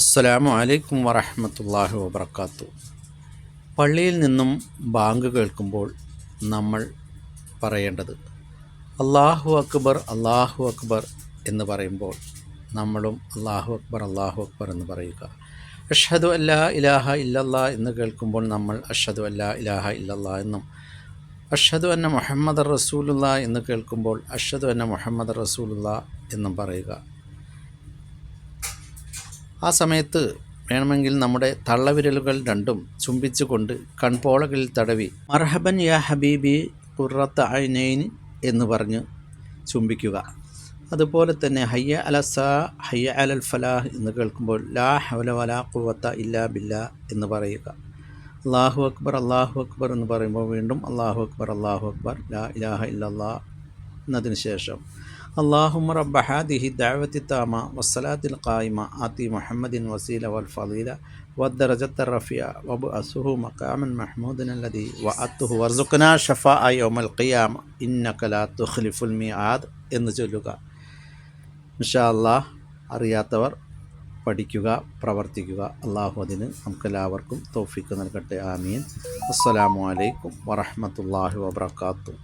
അസ്സലാമു അലൈക്കും വറഹമത്തല്ലാഹി വബർക്കാത്തു പള്ളിയിൽ നിന്നും ബാങ്ക് കേൾക്കുമ്പോൾ നമ്മൾ പറയേണ്ടത് അള്ളാഹു അക്ബർ അള്ളാഹു അക്ബർ എന്ന് പറയുമ്പോൾ നമ്മളും അള്ളാഹു അക്ബർ അള്ളാഹു അക്ബർ എന്ന് പറയുക. അഷദു അല്ലാ ഇലാഹ ഇല്ലല്ലാ എന്ന് കേൾക്കുമ്പോൾ നമ്മൾ അഷദു അല്ലാ ഇലാഹ ഇല്ലല്ലാ എന്നും അഷദു അന്ന മുഹമ്മദ് റസൂലുള്ള എന്ന് കേൾക്കുമ്പോൾ അഷദു അന്ന മുഹമ്മദ് റസൂലുള്ള എന്നും പറയുക. ആ സമയത്ത് വേണമെങ്കിൽ നമ്മുടെ തള്ളവിരലുകൾ രണ്ടും ചുംബിച്ചുകൊണ്ട് കൺപോളകളിൽ തടവി മർഹബൻ യാ ഹബീബി കുറത്ത് ഐനൈൻ എന്ന് പറഞ്ഞ് ചുംബിക്കുക. അതുപോലെ തന്നെ ഹയ്യ അലസ ഹയ്യ അലൽ ഫലാഹ് എന്ന് കേൾക്കുമ്പോൾ ലാ ഹവല വലാ കുവത്ത ഇല്ലാ ബില്ല എന്ന് പറയുക. അള്ളാഹു അക്ബർ അള്ളാഹു അക്ബർ എന്ന് പറയുമ്പോൾ വീണ്ടും അള്ളാഹു അക്ബർ അള്ളാഹു അക്ബർ ലാ ഇലാഹ ഇല്ലല്ലാ എന്നതിന് ശേഷം. അള്ളാഹും റബ്ബ ഹാദിഹി ദാവത്തി താമ വസ്സലാത്തിൽ കായിമ ആത്തി മുഹമ്മദിൻ വസീല വൽ ഫലീല വദ്ദറജത്ത റഫിയ വബ് അസുഹു മക്കാമൻ മഹ്മൂദിൻ അല്ലതി വ അത്തുഹു വർസുഖന ഷഫ ഐ ഒമൽ ഖിയാം ഇന്നക്കലാ തുഖ്ലിഫുൽ മി ആദ് എന്ന് ചൊല്ലുക. ഇൻഷാ അള്ളാഹ് അറിയാത്തവർ പഠിക്കുക പ്രവർത്തിക്കുക. അള്ളാഹു അതിന് നമുക്കെല്ലാവർക്കും തോഫിക്ക് നൽകട്ടെ. ആമീൻ. അസ്സലാമു അലൈക്കും വറഹമത്തല്ലാഹി വബർക്കാത്തു